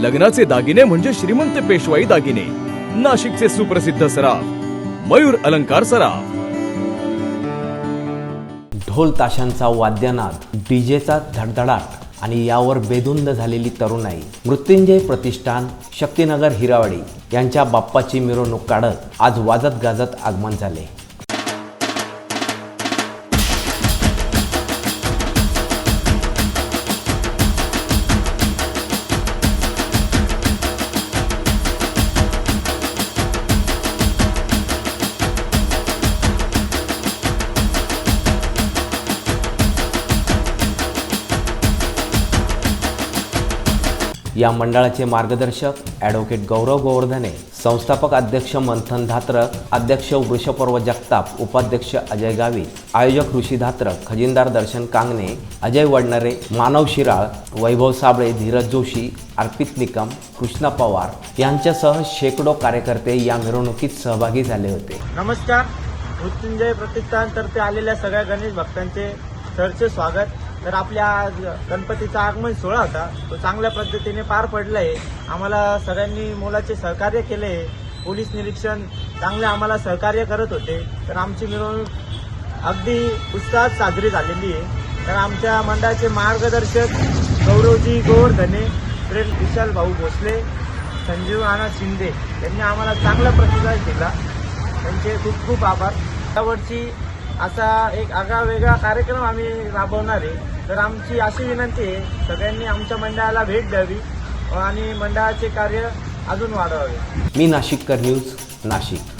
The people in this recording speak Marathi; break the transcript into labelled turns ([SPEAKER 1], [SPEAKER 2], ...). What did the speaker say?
[SPEAKER 1] लग्नाचे दागिने म्हणजे श्रीमंत पेशवाई दागिने. नाशिकचे सुप्रसिद्ध सराफ मयूर अलंकार सराफ.
[SPEAKER 2] ढोल ताशांचा वाद्यनाद डीजेचा धडधडाट आणि यावर बेधुंद झालेली तरुणाई मृत्युंजय प्रतिष्ठान शक्तीनगर हिरावाडी यांच्या बाप्पाची मिरवणूक काढत आज वाजत गाजत आगमन झाले. या मंडळाचे मार्गदर्शक ॲडव्होकेट गौरव गोवर्धने संस्थापक अध्यक्ष मंथन धात्रक अध्यक्ष वृषपर्व जगताप उपाध्यक्ष अजय गावित आयोजक ऋषी धात्रक खजिनदार दर्शन कांगणे अजय वडनरे मानव शिराळ वैभव साबळे धीरज जोशी अर्पित निकम कृष्णा पवार यांच्यासह शेकडो कार्यकर्ते या मिरवणुकीत सहभागी झाले होते.
[SPEAKER 3] नमस्कार. मृत्युंजय प्रतिष्ठानतर्फे आलेल्या सगळ्या गणेश भक्तांचे सरचे स्वागत. तर आपल्या आज गणपतीचा आगमन सोहळा होता. तो चांगल्या पद्धतीने पार पडलाय. आम्हाला सगळ्यांनी मोलाचे सहकार्य केले पोलीस निरीक्षण चांगले आम्हाला सहकार्य करत होते. तर आमची मिरवणूक अगदी उत्साहात साजरी झालेली आहे. तर आमच्या मंडळाचे मार्गदर्शक गौरवजी गोवर्धने प्रेम विशाल भाऊ भोसले संजीव राणा शिंदे यांनी आम्हाला चांगला प्रतिसाद दिला. त्यांचे खूप खूप आभार. यावर्षी असा एक आगळा वेगळा कार्यक्रम आम्ही राबवणार आहे. तर आमची अशी विनंती आहे सगळ्यांनी आमच्या मंडळाला भेट द्यावी आणि मंडळाचे कार्य अजून वाढवावे.
[SPEAKER 2] मी नाशिककर न्यूज नाशिक.